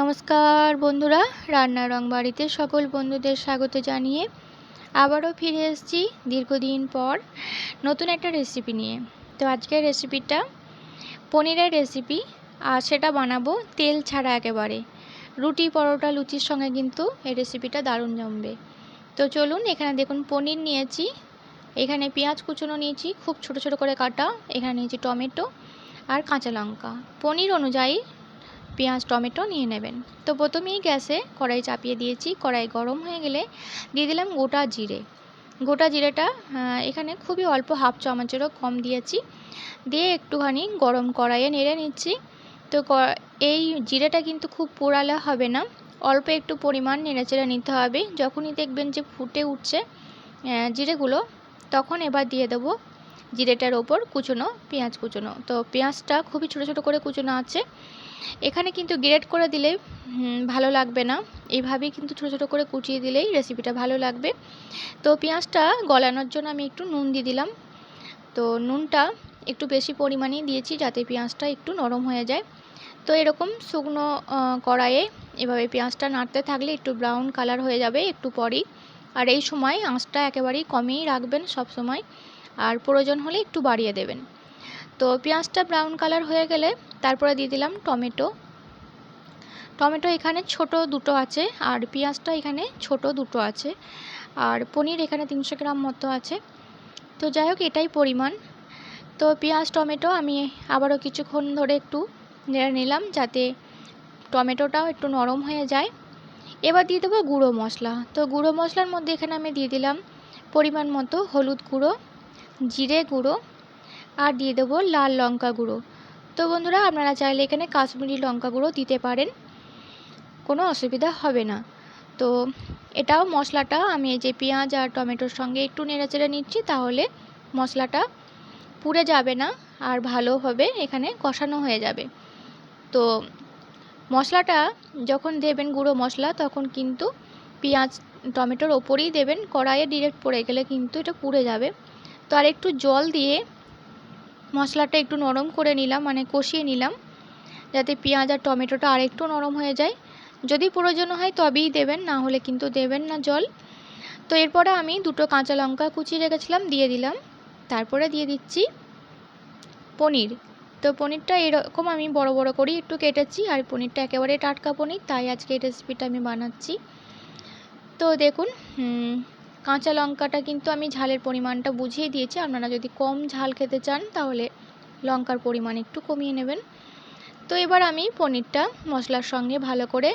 নমস্কার বন্ধুরা, রান্নার রং বাড়িতে সকল বন্ধুদের স্বাগত জানিয়ে আবারও ফিরে এসেছি দীর্ঘদিন পর নতুন একটা রেসিপি নিয়ে। তো আজকের রেসিপিটা পনিরের রেসিপি আর সেটা বানাবো তেল ছাড়া একেবারে। রুটি, পরোটা, লুচির সঙ্গে কিন্তু এই রেসিপিটা দারুণ জমবে। তো চলুন এখানে দেখুন, পনির নিয়েছি, এখানে পেঁয়াজ কুচনো নিয়েছি, খুব ছোট ছোট করে কাটা, এখানে নিয়েছি টমেটো আর কাঁচা লঙ্কা। পনির অনুযায়ী পেঁয়াজ, টমেটো নিয়ে নেবেন। তো প্রথমেই গ্যাসে কড়াই চাপিয়ে দিয়েছি। কড়াই গরম হয়ে গেলে দিয়ে দিলাম গোটা জিরে। গোটা জিরেটা এখানে খুবই অল্প হাফ চামচেরও কম দিয়েছি। দিয়ে একটুখানি গরম কড়াইয়ে নেড়ে নিচ্ছি। তো এই জিরেটা কিন্তু খুব পোড়ালে হবে না। অল্প একটু পরিমাণ নেড়েচেড়ে নিতে হবে। যখনই দেখবেন যে ফুটে উঠছে জিরেগুলো, তখন এবার দিয়ে দেবো জিরেটার ওপর কুচনো, পেঁয়াজ কুচনো। তো পেঁয়াজটা খুবই ছোটো ছোটো করে কুচনো আছে। এখানে কিন্তু গ্রেট করে দিলে ভালো লাগবে না। এইভাবেই কিন্তু ছোটো ছোটো করে কুচিয়ে দিলেই রেসিপিটা ভালো লাগবে। তো পেঁয়াজটা গলানোর জন্য আমি একটু নুন দিয়ে দিলাম। তো নুনটা একটু বেশি পরিমাণেই দিয়েছি যাতে পেঁয়াজটা একটু নরম হয়ে যায়। তো এরকম শুকনো কড়াইয়ে এভাবে পেঁয়াজটা নাড়তে থাকলে একটু ব্রাউন কালার হয়ে যাবে একটু পরেই। আর এই সময় আঁচটা একেবারেই কমেই রাখবেন সব সময় আর প্রয়োজন হলে একটু বাড়িয়ে দেবেন। তো পেঁয়াজটা ব্রাউন কালার হয়ে গেলে তারপরে দিয়ে দিলাম টমেটো। টমেটো এখানে ছোট দুটো আছে আর পেঁয়াজটা এখানে ছোট দুটো আছে। আর পনির এখানে তিনশো গ্রাম মতো আছে। তো যাই হোক, এটাই পরিমাণ। তো পেঁয়াজ, টমেটো আমি আবারও কিছুক্ষণ ধরে একটু নেড়ে নিলাম যাতে টমেটোটাও একটু নরম হয়ে যায়। এবার দিয়ে দেবো গুঁড়ো মশলা। তো গুঁড়ো মশলার মধ্যে এখানে আমি দিয়ে দিলাম পরিমাণ মতো হলুদ গুঁড়ো। জিরে গুঁড়ো আর দিয়ে দেবো লাল লঙ্কা গুঁড়ো। তো বন্ধুরা, আপনারা চাইলে এখানে কাশ্মীরি লঙ্কা গুঁড়ো দিতে পারেন। কোনো অসুবিধা হবে না। তো এটাও মশলাটা আমি যে পেঁয়াজ আর টমেটোর সঙ্গে একটু নেড়েচেড়ে নিচ্ছি, তাহলে মশলাটা পুড়ে যাবে না আর ভালোভাবে এখানে কষানো হয়ে যাবে। তো মশলাটা যখন দেবেন গুঁড়ো মশলা, তখন কিন্তু পেঁয়াজ, টমেটোর ওপরেই দেবেন। কড়াইয়ে ডিরেক্ট পড়ে গেলে কিন্তু এটা পুড়ে যাবে। তো আর একটু জল দিয়ে মশলাটা একটু নরম করে নিলাম মানে কষিয়ে নিলাম, যাতে পেঁয়াজ আর টমেটোটা আর একটু নরম হয়ে যায়। যদি প্রয়োজন হয় তবেই দেবেন, না হলে কিন্তু দেবেন না জল। তো এরপরে আমি দুটো কাঁচা লঙ্কা কুচিয়ে রেখেছিলাম, দিয়ে দিলাম। তারপরে দিয়ে দিচ্ছি পনির। তো পনিরটা এরকম আমি বড় বড় করেই একটু কেটেছি, আর পনিরটা একেবারে টাটকা পনির, তাই আজকে এই রেসিপিটা আমি বানাচ্ছি। তো দেখুন কাঁচা লঙ্কাটা কিন্তু আমি ঝালের পরিমাণটা বুঝিয়ে দিয়েছি। আপনারা যদি কম ঝাল খেতে চান, তাহলে লঙ্কার পরিমাণ একটু কমিয়ে নেবেন। তো এবার আমি পনিরটা মশলার সঙ্গে ভালো করে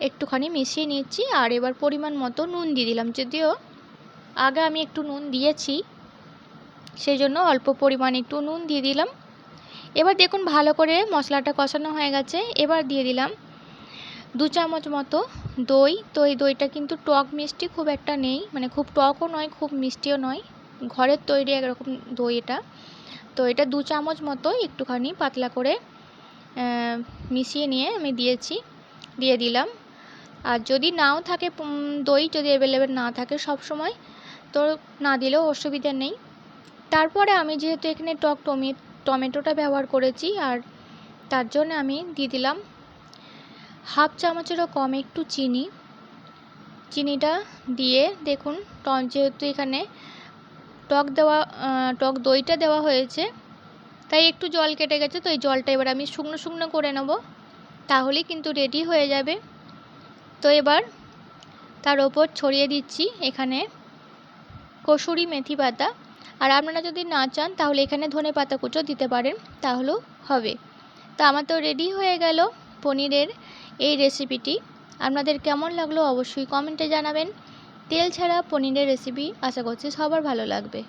একটুখানি মিশিয়ে নিচ্ছি আর এবার পরিমাণ মতো নুন দিয়ে দিলাম। যদিও আগে আমি একটু নুন দিয়েছি সেই জন্য অল্প পরিমাণ একটু নুন দিয়ে দিলাম। এবার দেখুন ভালো করে মশলাটা কষানো হয়ে গেছে। এবার দিয়ে দিলাম দু চামচ মতো দই। তো এই দইটা কিন্তু টক মিষ্টি খুব একটা নেই। মানে খুব টকও নয়, খুব মিষ্টিও নয়। ঘরের তৈরি একরকম দই এটা। তো এটা দু চামচ মতো একটুখানি পাতলা করে মিশিয়ে নিয়ে আমি দিয়েছি, দিয়ে দিলাম। আর যদি নাও থাকে দই যদি অ্যাভেলেবেল না থাকে সব সময়, তো না দিলেও অসুবিধা নেই। তারপরে আমি যেহেতু এখানে টক টমে, টমেটোটা ব্যবহার করেছি, আর তার জন্য আমি দিয়ে দিলাম হাফ চামচেরও কম একটু চিনি। চিনিটা দিয়ে দেখুন যেহেতু এখানে টক দেওয়া টক দইটা দেওয়া হয়েছে, তাই একটু জল কেটে গেছে, তো এই জলটা এবার আমি শুকনো শুকনো করে নেব তাহলেই কিন্তু রেডি হয়ে যাবে। তো এবার তার ওপর ছড়িয়ে দিচ্ছি এখানে কসুরি মেথি পাতা। আর আপনারা যদি না চান, তাহলে এখানে ধনে পাতা কুচো দিতে পারেন, তাহলেও হবে। তো আমার তো রেডি হয়ে গেল পনিরের এই রেসিপিটি আপনাদের কেমন লাগল অবশ্যই কমেন্টে জানাবেন। তেল ছাড়া পনিরের রেসিপি আশা করছি সবার ভালো লাগবে।